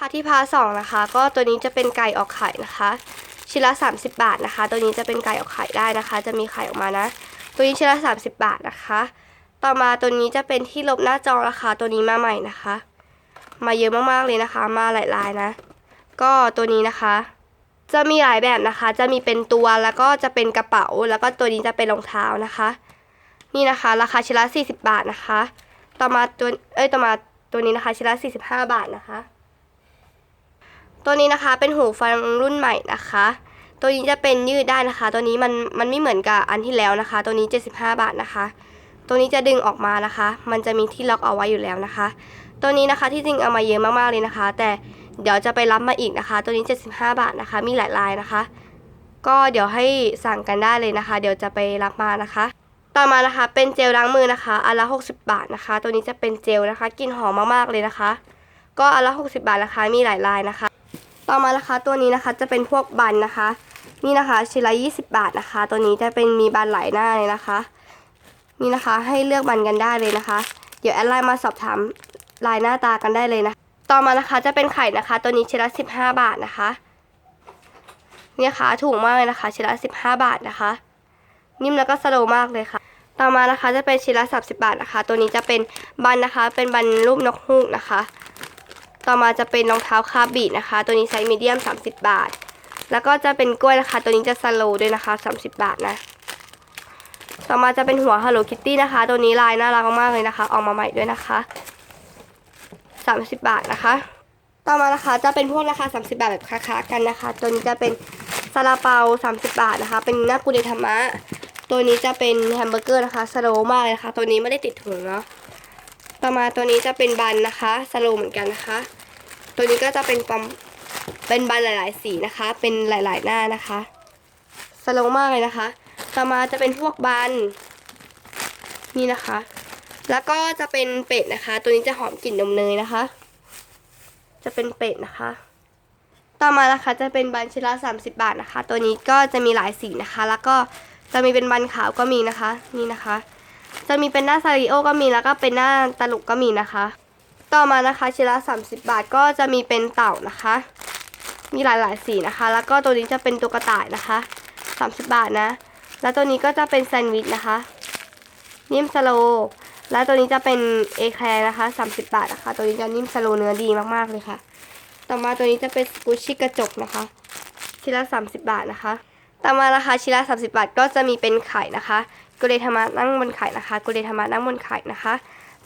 ค่ะที่พาสองนะคะ ก็ตัวนี้จะเป็นไก่ออกไข่นะคะชิ้นละ 30 บาทนะคะ ตัวนี้จะเป็นไก่ออกไข่ได้นะคะ จะมีไข่ออกมานะ ตัวนี้ชิ้นละ 30 บาทนะคะ ต่อมาตัวนี้จะเป็นที่ลบหน้าจอราคาตัวนี้มาใหม่นะคะ มาเยอะมากๆเลยนะคะ มาหลายลายนะ ก็ตัวนี้นะคะ จะมีหลายแบบนะคะ จะมีเป็นตัวแล้วก็จะเป็นกระเป๋า แล้วก็ตัวนี้จะเป็นรองเท้านะคะ นี่นะคะ ราคาชิ้นละ40 บาทนะคะ ต่อมาตัวเอ้ยต่อมาตัวนี้นะคะชิ้นละ45 บาทนะคะ ตัวนี้นะคะเป็นหูฟังรุ่นใหม่นะคะ ตัวนี้จะเป็นยืดได้นะคะ ตัวนี้มันมันไม่เหมือนกับอันที่แล้วนะคะ ตัวนี้ 75 บาทนะคะ ตัวนี้จะดึงออกมานะคะ มันจะมีที่ล็อกเอาไว้อยู่แล้วนะคะ ตัวนี้นะคะที่จริงเอามาเยอะมากๆเลยนะคะ แต่เดี๋ยวจะไปรับมาอีกนะคะ ตัวนี้ 75 บาทนะคะ มีหลายลายนะคะ ก็เดี๋ยวให้สั่งกันได้เลยนะคะ เดี๋ยวจะไปรับมานะคะต่อมานะคะเป็นเจลล้างมือนะคะอันละ 60 บาทนะคะ ตัวนี้จะเป็นเจลนะคะกลิ่นหอมมากๆเลยนะคะ ก็อันละ 60 บาทนะคะมีหลายลายนะคะ ต่อมานะคะตัวนี้นะคะจะเป็นพวกบันนะคะ นี่นะคะชิ้นละ20 บาทนะคะ ตัวนี้จะเป็นมีบันหลายหน้าเลยนะคะนี่นะคะให้เลือกบันกันได้เลยนะคะ เดี๋ยวแอดไลน์มาสอบถามลายหน้าตากันได้เลยนะ ต่อมานะคะจะเป็นไข่นะคะ ตัวนี้ชิ้นละ15 บาทนะคะเนี่ยค่ะถูกมากเลยนะคะชิ้นละ15 บาทนะคะ นิ่มแล้วก็สโลว์มากเลยค่ะต่อมานะคะจะเป็นชิ้นละ30 บาทนะคะ ตัวนี้จะเป็นบันนะคะ เป็นบันรูปนกฮูกนะคะ ต่อมาจะเป็นรองเท้าคาบีนะคะ ตัวนี้ไซส์มีเดียม 30 บาท แล้วก็จะเป็นกล้วยนะคะ ตัวนี้จะสโลว์ด้วยนะคะ 30 บาทนะ ต่อมาจะเป็นหัว Hello Kitty นะคะ ตัวนี้ลายน่ารักมากเลยนะคะ ออกมาใหม่ด้วยนะคะ 30 บาทนะคะ ต่อมานะคะจะเป็นพวกราคา 30 บาทแบบค้าๆกันนะคะ ตัวนี้จะเป็นซาลาเปา 30 บาทนะคะ เป็นหน้ากุเดธรรมะ ตัวนี้จะเป็นแฮมเบอร์เกอร์นะคะสโลว์มากเลยนะคะ ตัวนี้ไม่ได้ติดถุงเนาะ ต่อมาตัวนี้จะเป็นบันนะคะสโลเหมือนกันนะคะ ตัวนี้ก็จะเป็นปั๊มเป็นบันหลาย ๆ สีนะคะ เป็นหลาย ๆ หน้านะคะสโลมากเลยนะคะ ต่อมาจะเป็นพวกบันนี่นะคะ แล้วก็จะเป็นเป็ดนะคะ ตัวนี้จะหอมกลิ่นนมเนยนะคะ จะเป็นเป็ดนะคะ ต่อมานะคะจะเป็นบันชิ้นละ30 บาทนะคะ ตัวนี้ก็จะมีหลายสีนะคะ แล้วก็จะมีเป็นบันขาวก็มีนะคะ นี่นะคะ จะมีเป็นหน้าซาริโอก็มีแล้วก็เป็นหน้าตลุกก็มีนะคะ ต่อมานะคะชิ้นละ30 บาทก็จะมีเป็นเต่านะคะ มีหลายๆสีนะคะ แล้วก็ตัวนี้จะเป็นตัวกระต่ายนะคะ 30 บาทนะ แล้วตัวนี้ก็จะเป็นแซนด์วิชนะคะนิ่มสโลแล้วตัวนี้จะเป็นเอแคลร์นะคะ 30 บาทนะคะ ตัวนี้จะนิ่มสโลเนื้อดีมากๆเลยค่ะ ต่อมาตัวนี้จะเป็นสกูชี่กระจกนะคะชิ้นละ 30 บาทนะคะ ต่อมาราคาชิ้นละ 30 บาทก็จะมีเป็นไข่นะคะ กุเลธรรมะนั่งบนไข่นะคะกุเลธรรมะนั่งบนไข่นะคะ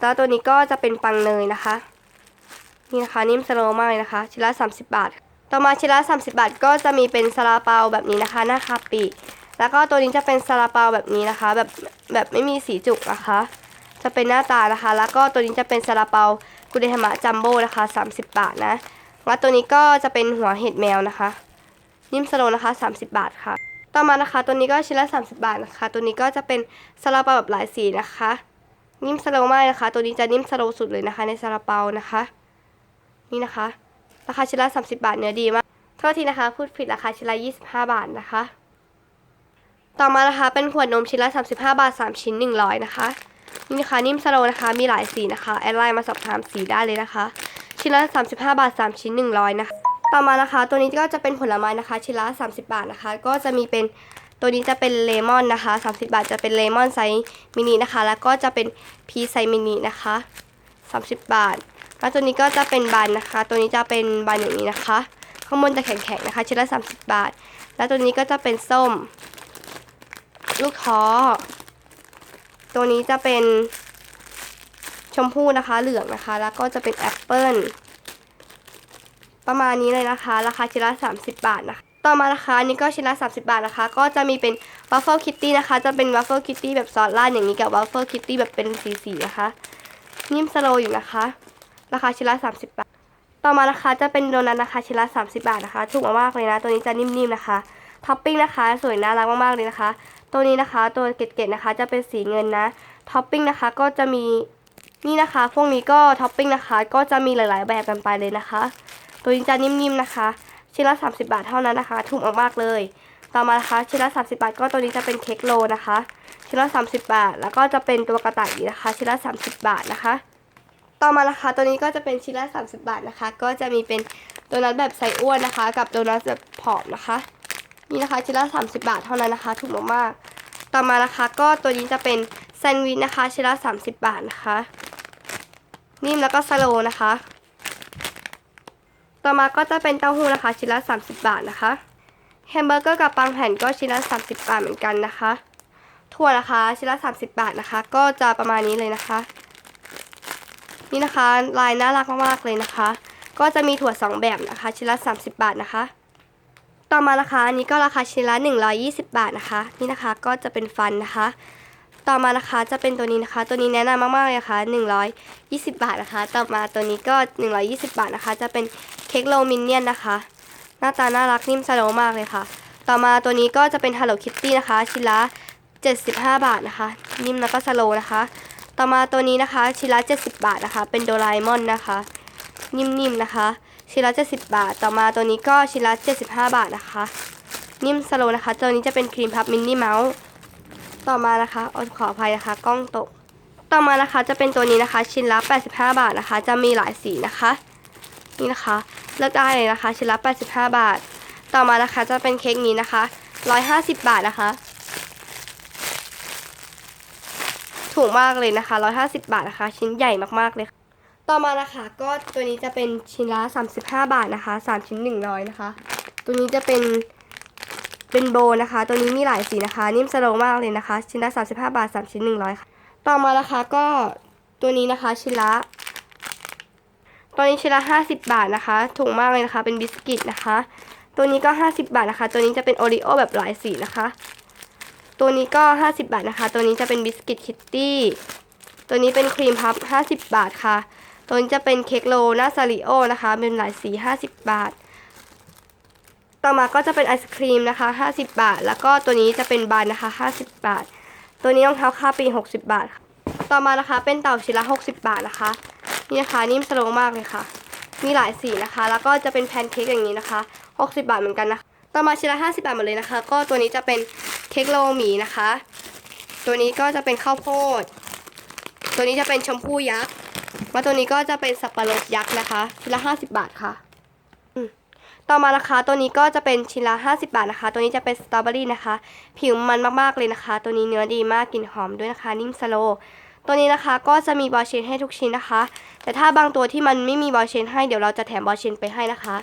แล้วตัวนี้ก็จะเป็นปังเนยนะคะ นี่นะคะนิ่มสโลมากเลยนะคะชิ้นละ30 บาท ต่อมาชิ้นละ30 บาท ก็จะมีเป็นซาลาเปาแบบนี้นะคะ หน้าคาปิแล้วก็ตัวนี้จะเป็นซาลาเปาแบบนี้นะคะ แบบแบบไม่มีสีจุกนะคะ จะเป็นหน้าตานะคะ แล้วก็ตัวนี้จะเป็นซาลาเปากุเดธรรมะจัมโบ้นะคะ 30 บาทนะแล้วตัวนี้ก็จะเป็นหัวเห็ดแมวนะคะ นิ่มสโลนะคะ 30 บาทค่ะ ต่อมานะคะ ตัวนี้ก็ชิ้นละ 30 บาทนะคะ ตัวนี้ก็จะเป็นซาลาเปาแบบหลายสีนะคะ นิ่มสโลมากนะคะ ตัวนี้จะนิ่มสโลสุดเลยนะคะ ในซาลาเปานะคะ นี่นะคะ ราคาชิ้นละ 30 บาทเนื้อดีมากโทษทีนะคะ พูดผิดราคาชิ้นละ 25 บาทนะคะ ต่อมานะคะเป็นขวดนมชิ้นละ 35 บาท 3 ชิ้น 100 นะคะ นี่นะคะนิ่มสโลนะคะ มีหลายสีนะคะ แอดไลน์มาสอบถามสีได้เลยนะคะ ชิ้นละ 35 บาท 3 ชิ้น 100 นะคะ ต่อมานะคะ ตัวนี้ก็จะเป็นผลไม้นะคะชิ้นละ30 บาทนะคะ ก็จะมีเป็นตัวนี้จะเป็นเลมอนนะคะ 30 บาทจะเป็นเลมอนไซส์มินินะคะ แล้วก็จะเป็นพีไซส์มินินะคะ 30 บาท แล้วตัวนี้ก็จะเป็นบันนะคะ ตัวนี้จะเป็นบันอย่างนี้นะคะ ข้างบนจะแข็งๆนะคะชิ้นละ 30 บาท แล้วตัวนี้ก็จะเป็นส้ม ลูกท้อ ตัวนี้จะเป็นชมพู่นะคะ เหลืองนะคะ แล้วก็จะเป็นแอปเปิ้ล ประมาณนี้เลยนะคะ ราคาชิ้นละ 30 บาทนะคะ ต่อมานะคะนนี้ก็ชิ้นละ 30 บาทนะคะ ก็จะมีเป็นวัฟเฟิลคิตตี้นะคะ จะเป็นวัฟเฟิลคิตตี้แบบซอสราดอย่างนี้กับวัฟเฟิลคิตตี้แบบเป็นสีๆนะคะ นิ่มสโลอยู่นะคะ ราคาชิ้นละ 30 บาท ต่อมานะคะจะเป็นโดนัทนะคะชิ้นละ 30 บาทนะคะถูกมากๆเลยนะ ตัวนี้จะนิ่มๆนะคะท็อปปิ้งนะคะสวยน่ารักมากๆเลยนะคะ ตัวนี้นะคะตัวเกล็ดๆนะคะ จะเป็นสีเงินนะท็อปปิ้งนะคะก็จะมีนี่นะคะ พวกนี้ก็ท็อปปิ้งนะคะ ก็จะมีหลาย ๆ แบบกันไปเลยนะคะ ตัวนี้จะนิ่มๆนะคะ ชิ้นละ 30 บาทเท่านั้นนะคะ ถูกมากๆเลย ต่อมานะคะ ชิ้นละ 30 บาท ก็ตัวนี้จะเป็นเค้กโลนะคะ ชิ้นละ 30 บาท แล้วก็จะเป็นตัวกระต่ายนะคะ ชิ้นละ 30 บาทนะคะ ต่อมานะคะ ตัวนี้ก็จะเป็นชิ้นละ 30 บาทนะคะ ก็จะมีเป็นโดนัทแบบไส้อ้วนนะคะ กับโดนัทแบบผอมนะคะ นี่นะคะ ชิ้นละ 30 บาทเท่านั้นนะคะ ถูกมากๆ ต่อมานะคะก็ตัวนี้จะเป็นแซนด์วิชนะคะ ชิ้นละ 30 บาทนะคะ นิ่มแล้วก็สโลนะคะ ต่อมาก็จะเป็นเต้าหู้นะคะ ชิ้นละ 30 บาทนะคะ แฮมเบอร์เกอร์กับปังแผ่นก็ชิ้นละ 30 บาทเหมือนกันนะคะ ถั่วนะคะชิ้นละ 30 บาทนะคะ ก็จะประมาณนี้เลยนะคะ นี่นะคะลายน่ารักมากๆเลยนะคะ ก็จะมีถั่ว 2 แบบนะคะ ชิ้นละ 30 บาทนะคะ ต่อมานะคะอันนี้ก็ราคาชิ้นละ 120 บาทนะคะ นี่นะคะก็จะเป็นฟันนะคะ ต่อมานะคะจะเป็นตัวนี้นะคะ ตัวนี้แนะนำมากๆเลยค่ะ120 บาทนะคะ ต่อมาตัวนี้ก็ 120 บาทนะคะ จะเป็นเค้กโลมินเนียนนะคะ หน้าตาน่ารักนิ่มสโลมากเลยค่ะ ต่อมาตัวนี้ก็จะเป็น Hello Kitty นะคะชิ้นละ75 บาทนะคะ นิ่มแล้วก็สโลนะคะ ต่อมาตัวนี้นะคะชิ้นละ70 บาทนะคะ เป็นโดราเอมอนนะคะ นิ่มๆนะคะชิ้นละ70 บาท ต่อมาตัวนี้ก็ชิ้นละ75 บาทนะคะ นิ่มสโลนะคะ ตัวนี้จะเป็นครีมพับมินนี่เมาส์ ต่อมานะคะอขออภัยนะคะกล้องตก ต่อมานะคะจะเป็นตัวนี้นะคะ ชิ้นละ 85 บาทนะคะ จะมีหลายสีนะคะ นี่นะคะเลือกได้เลยนะคะ ชิ้นละ 85 บาท ต่อมานะคะจะเป็นเค้กนี้นะคะ 150 บาทนะคะ ถูกมากเลยนะคะ 150 บาทนะคะ ชิ้นใหญ่มากๆเลยต่อมานะคะก็ตัวนี้จะเป็นชิ้นละ 35 บาทนะคะ 3 ชิ้น 100นะคะ ตัวนี้จะเป็น เป็นโบนะคะ ตัวนี้มีหลายสีนะคะ นิ่มสโลว์มากเลยนะคะ ชิ้นละ 35 บาท 3 ชิ้น 100 ค่ะ ต่อมานะคะก็ตัวนี้นะคะชิ้นละตัวนี้ชิ้นละ 50 บาทนะคะ ถูกมากเลยนะคะ เป็นบิสกิตนะคะ ตัวนี้ก็ 50 บาทนะคะ ตัวนี้จะเป็นโอริโอแบบหลายสีนะคะ ตัวนี้ก็ 50 บาทนะคะ ตัวนี้จะเป็นบิสกิตคิตตี้ ตัวนี้เป็นครีมพับ 50 บาทค่ะ ตัวนี้จะเป็นเค้กโลน้าซาริโอนะคะ เป็นหลายสี 50 บาท ต่อมาก็จะเป็นไอศครีมนะคะ 50 บาท แล้วก็ตัวนี้จะเป็นบานนะคะ 50 บาท ตัวนี้รองเท้าค่าปี 60 บาท ต่อมานะคะเป็นเต่าชิ้นละ 60 บาทนะคะ นี่นะคะนิ่มสโลว์มากเลยค่ะ มีหลายสีนะคะ แล้วก็จะเป็นแพนเค้กอย่างนี้นะคะ 60 บาทเหมือนกันนะคะต่อมาชิ้นละ 50 บาทหมดเลยนะคะ ก็ตัวนี้จะเป็นเค้กโลหมีนะคะ ตัวนี้ก็จะเป็นข้าวโพด ตัวนี้จะเป็นชมพู่ยักษ์ มาตัวนี้ก็จะเป็นสับปะรดยักษ์นะคะชิ้นละ 50 บาทค่ะ ต่อมานะคะ ตัวนี้ก็จะเป็นชิ้นละ50 บาทนะคะ ตัวนี้จะเป็นสตรอเบอรี่นะคะ ผิวมันมากๆเลยนะคะ ตัวนี้เนื้อดีมากกลิ่นหอมด้วยนะคะ นิ่มสโลตัวนี้นะคะก็จะมีบอลเชนให้ทุกชิ้นนะคะ แต่ถ้าบางตัวที่มันไม่มีบอลเชนให้เดี๋ยวเราจะแถมบอลเชนไปให้นะคะ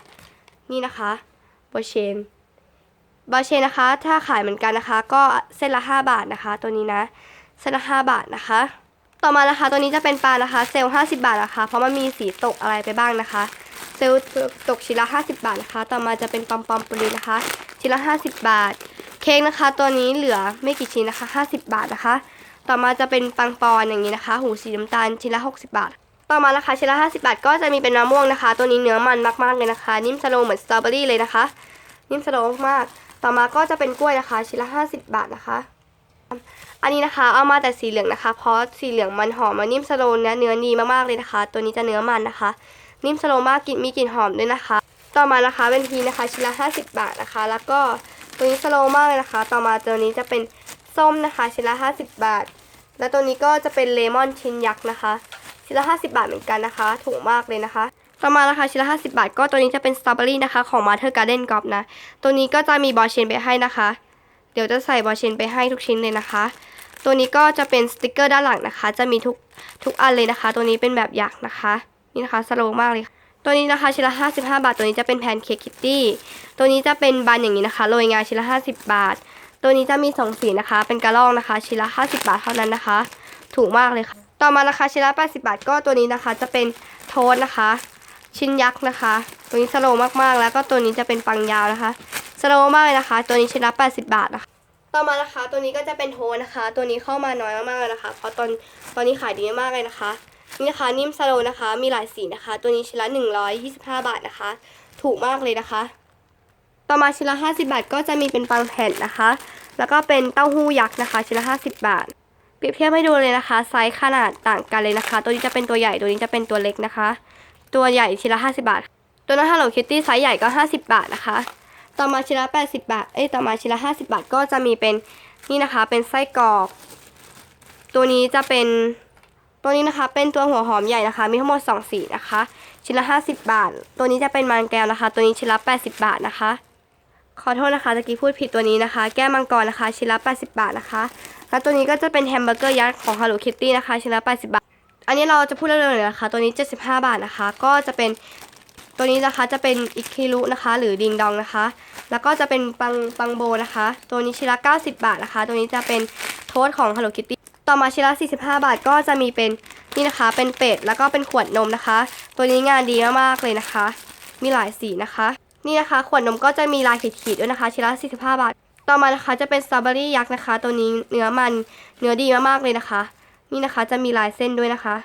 นี่นะคะบอลเชนบอลเชนนะคะ ถ้าขายเหมือนกันนะคะ ก็เส้นละ 5 บาทนะคะ ตัวนี้นะเส้นละ 5 บาทนะคะ ต่อมานะคะตัวนี้จะเป็นปลานะคะ เซลล์50 บาทนะคะ เพราะมันมีสีตกอะไรไปบ้างนะคะ เซลล์ตกชิ้นละ 50 บาทนะคะ ต่อมาจะเป็นปอมปอมปรีนะคะ ชิ้นละ 50 บาท เค้กนะคะ ตัวนี้เหลือไม่กี่ชิ้นนะคะ 50 บาทนะคะ ต่อมาจะเป็นปังปอนอย่างนี้นะคะ หูสีน้ำตาลชิ้นละ 60 บาท ต่อมาราคาชิ้นละ 50 บาท ก็จะมีเป็นมะม่วงนะคะ ตัวนี้เนื้อมันมากๆเลยนะคะ นิ่มสโลเหมือนสตรอเบอรี่เลยนะคะ นิ่มสโลมากต่อมาก็จะเป็นกล้วยนะคะ ชิ้นละ 50 บาทนะคะ อันนี้นะคะเอามาแต่สีเหลืองนะคะ เพราะสีเหลืองมันหอมมานิ่มสโลว์เนื้อเนื้อดีมากๆเลยนะคะ ตัวนี้จะเนื้อมันนะคะ นิ่มสโลมากกลิ่นมีกลิ่นหอมด้วยนะคะ ต่อมานะคะเป็นพีนะคะชิ้นละ50 บาทนะคะ แล้วก็ตัวนี้สโลมากเลยนะคะ ต่อมาตัวนี้จะเป็นส้มนะคะชิ้นละ50 บาท แล้วตัวนี้ก็จะเป็นเลมอนชิ้นยักษ์นะคะชิ้นละ50 บาทเหมือนกันนะคะ ถูกมากเลยนะคะต่อมาราคาชิ้นละ50 บาท ก็ตัวนี้จะเป็นสตรอเบอรี่นะคะของมาเธอร์การ์เด้นกอฟนะ ตัวนี้ก็จะมีบอลเชนไปให้นะคะ เดี๋ยวจะใส่บอลเชนไปให้ทุกชิ้นเลยนะคะ ตัวนี้ก็จะเป็นสติกเกอร์ด้านหลังนะคะ จะมีทุกทุกอันเลยนะคะ ตัวนี้เป็นแบบยักนะคะ นี่นะคะสโลว์มากเลยตัวนี้นะคะชิ้นละ55 บาท ตัวนี้จะเป็นแพนเค้กคิตตี้ตัวนี้จะเป็นบานอย่างนี้นะคะโรยงาชิ้นละ 50 บาท ตัวนี้จะมีสองสีนะคะ เป็นกระรอกนะคะชิ้นละ 50 บาทเท่านั้นนะคะ ถูกมากเลยค่ะ ต่อมานะคะชิ้นละ80 บาท ก็ตัวนี้นะคะจะเป็นโทสนะคะ ชิ้นยักษ์นะคะ ตัวนี้สโลว์มากๆ แล้วก็ตัวนี้จะเป็นปังยาวนะคะสโลว์มากเลยนะคะ ตัวนี้ชิ้นละ80 บาทนะคะต่อมานะคะ ตัวนี้ก็จะเป็นโทสต์นะคะ ตัวนี้เข้ามาน้อยมากๆเลยนะคะ เพราะตอนตอนนี้ขายดีมากเลยนะคะ นี่นะคะนิ่มสโลนะคะ มีหลายสีนะคะ ตัวนี้ชิ้นละ 125 บาทนะคะ ถูกมากเลยนะคะ ต่อมาชิ้นละ 50 บาทก็จะมีเป็นปังแผ่นนะคะ แล้วก็เป็นเต้าหู้ยักษ์นะคะ ชิ้นละ 50 บาท เปรียบเทียบให้ดูเลยนะคะ ไซส์ขนาดต่างกันเลยนะคะ ตัวนี้จะเป็นตัวใหญ่ ตัวนี้จะเป็นตัวเล็กนะคะ ตัวใหญ่ชิ้นละ 50 บาท ตัวนั้น Hello Kitty ไซส์ใหญ่ก็ 50 บาทนะคะ ต่อมาชิ้นละ 80 บาท เอ้ย ต่อมาชิ้นละ 50 บาทก็จะมีเป็นนี่นะคะ เป็นไส้กรอก ตัวนี้จะเป็น ตัวนี้นะคะเป็นตัวหัวหอมใหญ่นะคะ มีทั้งหมด 2 สีนะคะ ชิ้นละ 50 บาท ตัวนี้จะเป็นมันแก้วนะคะ ตัวนี้ชิ้นละ 80 บาทนะคะ ขอโทษนะคะตะกี้พูดผิดตัวนี้นะคะ แก้วมังกรนะคะ ชิ้นละ 80 บาทนะคะ แล้วตัวนี้ก็จะเป็นแฮมเบอร์เกอร์ยักษ์ของ Hello Kitty นะคะ ชิ้นละ 80 บาท อันนี้เราจะพูดเร็วๆเลยนะคะ ตัวนี้ 75 บาทนะคะ ก็จะเป็นตัวนี้นะคะจะเป็นอิคิรุนะคะ หรือดิงดองนะคะ แล้วก็จะเป็นปังปังโบนะคะ ตัวนี้ชิ้นละ 90 บาทนะคะ ตัวนี้จะเป็นโทสของ Hello Kitty ต่อมาชิ้นละ45 บาทก็จะมีเป็นนี่นะคะ เป็นเป็ดแล้วก็เป็นขวดนมนะคะ ตัวนี้งานดีมากๆเลยนะคะ มีหลายสีนะคะ นี่นะคะ ขวดนมก็จะมีลายขีดๆด้วยนะคะชิ้นละ45 บาท ต่อมานะคะจะเป็นสตรอเบอรี่ยักษ์นะคะ ตัวนี้เนื้อมันเนื้อดีมากๆเลยนะคะ นี่นะคะจะมีลายเส้นด้วยนะคะ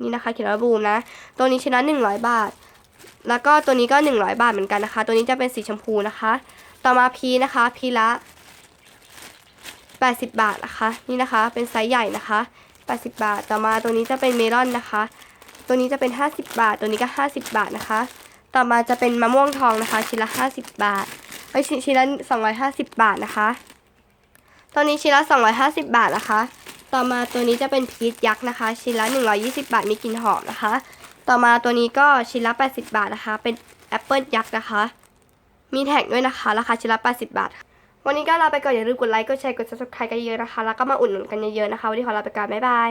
นี่นะคะเขียนว่าบูมนะ ตัวนี้ชิ้นละ100 บาท แล้วก็ตัวนี้ก็ 100 บาทเหมือนกันนะคะ ตัวนี้จะเป็นสีชมพูนะคะ ต่อมาพีนะคะ พีละ 80 บาทนะคะ นี่นะคะ เป็นไซส์ใหญ่นะคะ 80 บาท ต่อมาตัวนี้จะเป็นเมลอนนะคะ ตัวนี้จะเป็น 50 บาท ตัวนี้ก็ 50 บาทนะคะ ต่อมาจะเป็นมะม่วงทองนะคะ ชิ้นละ 50 บาทไอชิ้นชิ้นละ250 บาทนะคะ ตัวนี้ชิ้นละ 250 บาทนะคะ ต่อมาตัวนี้จะเป็นพีชยักษ์นะคะ ชิ้นละ 120 บาท มีกลิ่นหอมนะคะ ต่อมาตัวนี้ก็ชิ้นละ 80 บาทนะคะ เป็นแอปเปิลยักษ์นะคะ มีแท็กด้วยนะคะ ราคาชิ้นละ 80 บาท วันนี้ก็ลาไปก่อนอย่าลืมกดไลค์กดแชร์กด subscribe กันเยอะนะคะ แล้วก็มาอุดหนุนกันเยอะๆนะคะ วันนี้ขอลาไปก่อนบ๊ายบาย